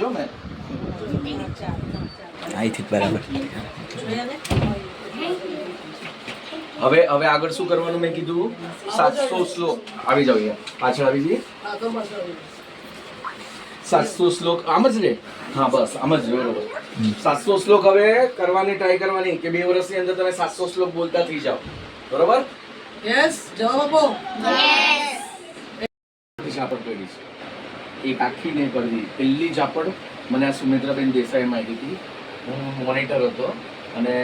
જો અહીંથી બરાબર. હવે હવે આગળ શું કરવાનું મેં કીધું? સાતસો શ્લોક આવી જાવ અહીંયા. પાછળ આવી જઈએ. સાતસો શ્લોક આમ જ ને? હા બસ આમ જ બરોબર. સાતસો શ્લોક હવે કરવાની ટ્રાય કરવાની કે બે વર્ષની અંદર તમે સાતસો શ્લોક બોલતા થઈ જાઓ. બરોબર? યસ જવાબ આપો. ઝાપડ કરી છે એક આખી નહીં કરવી પહેલી ઝાપડ મને આ સુમિત્રાબેન દેસાઈ માહિતી હતી. હું મોનિટર હતો અને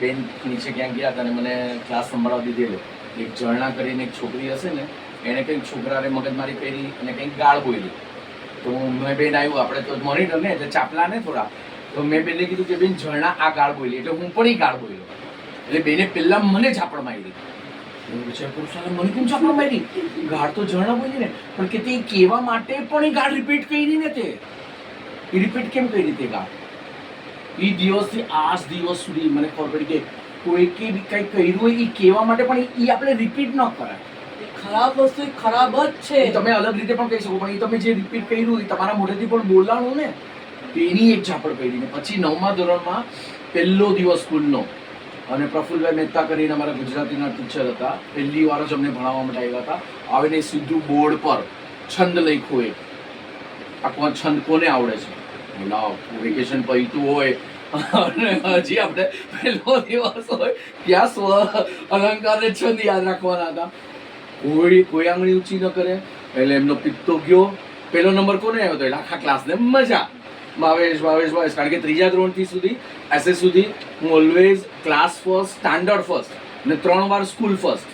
બેન નીચે ક્યાંક ગયા હતા અને મને ક્લાસ સંભાળવા દીધેલો. એક ઝરણા કરીને એક છોકરી હશે ને, એને કંઈક છોકરાને મગજમારી કરી અને કંઈક ગાળ બોલી તો મેં બેન આવ્યું, આપણે તો મોનિટર ને, એટલે ચાપલા ને થોડા. તો મેં બેને કીધું કે બેન, ઝરણા આ ગાળ બોલી એટલે હું પણ એ ગાળ બોલ્યો એટલે બેને પહેલાં મને ઝાપડ મારી હું કરું મને કેમ ઝાપડ મારી ગાઢ તો ઝરણા બોલી ને પણ કે તે કહેવા માટે પણ એ ગાઢ રિપીટ કરી ને તે? એ રિપીટ કેમ કરી તે ગાઢ? એ દિવસથી આજ દિવસ સુધી મને ખબર પડી કે કોઈ કે કંઈ કર્યું હોય એ કહેવા માટે પણ એ આપણે રિપીટ ન કરાય. એ ખરાબ વસ્તુ ખરાબ જ છે. તમે અલગ રીતે પણ કહી શકો પણ એ તમે જે રિપીટ કર્યું એ તમારા મોઢેથી પણ બોલાણું ને એની એક ઝાપડ પડી ને પછી નવમા ધોરણમાં પહેલો દિવસ સ્કૂલનો. અને પ્રફુલ્લભાઈ મહેતા કરીને અમારા ગુજરાતીના ટીચર હતા. પહેલી વાર જ અમને ભણાવવા માટે આવ્યા હતા. આવીને સીધું બોર્ડ પર છંદ લખ્યું એક. આખો છંદ કોને આવડે છે? લાવ વેકેશન પૈતું હોય. અને હજી આપણે પહેલો દિવસ હોય, ત્યાં સ્વ અલંકાર ને છંદ યાદ રાખવાના હતા. કોઈ કોઈ આંગળી ઊંચી ન કરે. એટલે એમનો પિત્તો ગયો. પહેલો નંબર કોને આવ્યો હતો એટલે આખા ક્લાસને મજા. ભાવેશ ભાવેશ ભાવેશ કારણ કે ત્રીજા ધોરણથી સુધી એસએસ સુધી હું always class first standard first ને ત્રણ વાર સ્કૂલ ફર્સ્ટ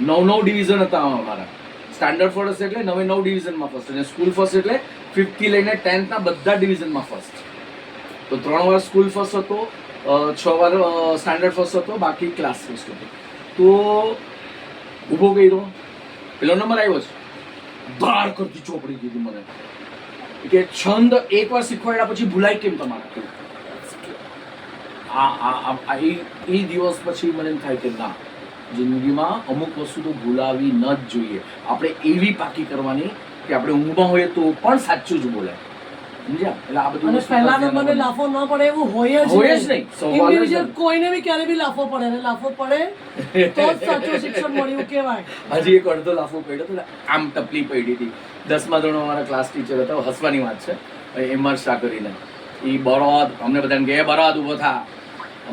નવ નવ ડિવિઝન હતા અમારા સ્ટાન્ડર્ડ ફર્સ્ટ એટલે નવે નવ ડિવિઝનમાં ફર્સ્ટ અને સ્કૂલ ફર્સ્ટ એટલે ફિફ્થથી લઈને ટેન્થના બધા ડિવિઝનમાં ફર્સ્ટ તો ત્રણ વાર સ્કૂલ ફર્સ્ટ હતો છ વાર સ્ટાન્ડર્ડ ફર્સ્ટ હતો, બાકી ક્લાસ ફર્સ્ટ હતો. તો ઊભો કર્યો. પેલો નંબર આવ્યો છે ધાર કરતી ચોપડી દીધી મને. કે છંદ એકવાર શીખવાડ્યા પછી ભૂલાય કેમ તમારે? આ આ એ દિવસ પછી મને એમ થાય કે ના, જિંદગીમાં અમુક વસ્તુ તો ભૂલાવી ન જ જોઈએ. આપણે એવી પાકી કરવાની કે આપણે ઊંઘમાં હોઈએ તો પણ સાચું જ બોલાય. લાફો ન પડે એવું હોય જ નહીં. સવાલ જ Individual નથી. કોઈને બી ક્યારે બી લાફો પડે અને લાફો પડે તો સાચું શિક્ષણ મળ્યું કહેવાય. હજી એક અડધો લાફો પડ્યો હતો ને આમ ટપલી પડી હતી. દસમા ધોરણ અમારા ક્લાસ ટીચર હતા. હસવાની વાત છે. એમઆર શાહ કરીને એ બળદ અમને બધાને કે "એ બળદ ઊભો થા.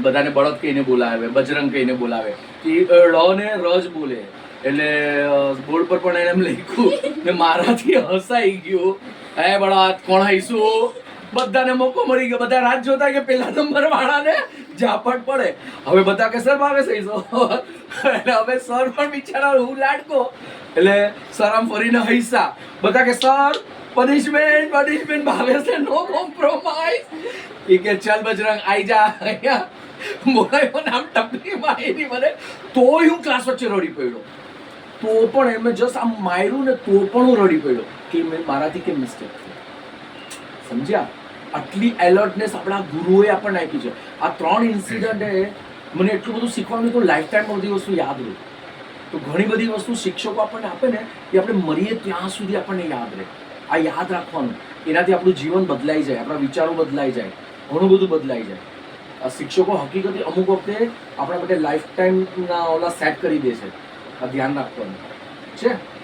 બધાને બળદ કહીને બોલાવે બજરંગ કહીને બોલાવે. એ ળ ને રજ બોલે. એટલે બોર્ડ પર પણ એને એમ લખ્યું ને મારાથી હસાઈ ગયું. હે બળદ, કોણ હઈશું? બધાને મોકો મળી ગયો. બધા રાત જોતા કે પેલા નંબર વાળાને ઝાપટ પડે. હવે બધા કે સર ભાવે સહીશો એટલે હવે સર પણ બિચારા હું લાડકો. એટલે સર આમ ફરીને હૈસા બધા કે, સર પનિશમેન્ટ પનિશમેન્ટ ભાવે છે? નો કોમ્પ્રોમાઇઝ એ કે, ચાલ બજરંગ, આઈ જા. અહીંયા બોલાયો નામ ટપલી મારી મને તોય હું ક્લાસ વચ્ચે રોડી પડ્યો. તો પણ એમને જસ્ટ આમ માર્યું ને તો પણ હું રડી પડ્યો કે મેં મારાથી કેમ મિસ્ટેક થઈ? સમજ્યા? આટલી એલર્ટનેસ આપણા ગુરુઓએ આપણને આપી છે. આ ત્રણ ઇન્સિડન્ટે મને એટલું બધું શીખવાનું તો લાઈફ ટાઈમ બધી વસ્તુ યાદ રહે. તો ઘણી બધી વસ્તુ શિક્ષકો આપણને આપે ને એ આપણે મરીએ ત્યાં સુધી આપણને યાદ રહે. આ યાદ રાખવાનું. એનાથી આપણું જીવન બદલાઈ જાય, આપણા વિચારો બદલાઈ જાય, ઘણું બધું બદલાઈ જાય. આ શિક્ષકો હકીકતે અમુક વખતે આપણા માટે લાઈફ ટાઈમના ઓલા સેટ કરી દે છે. આ ધ્યાન રાખવાનું. છે?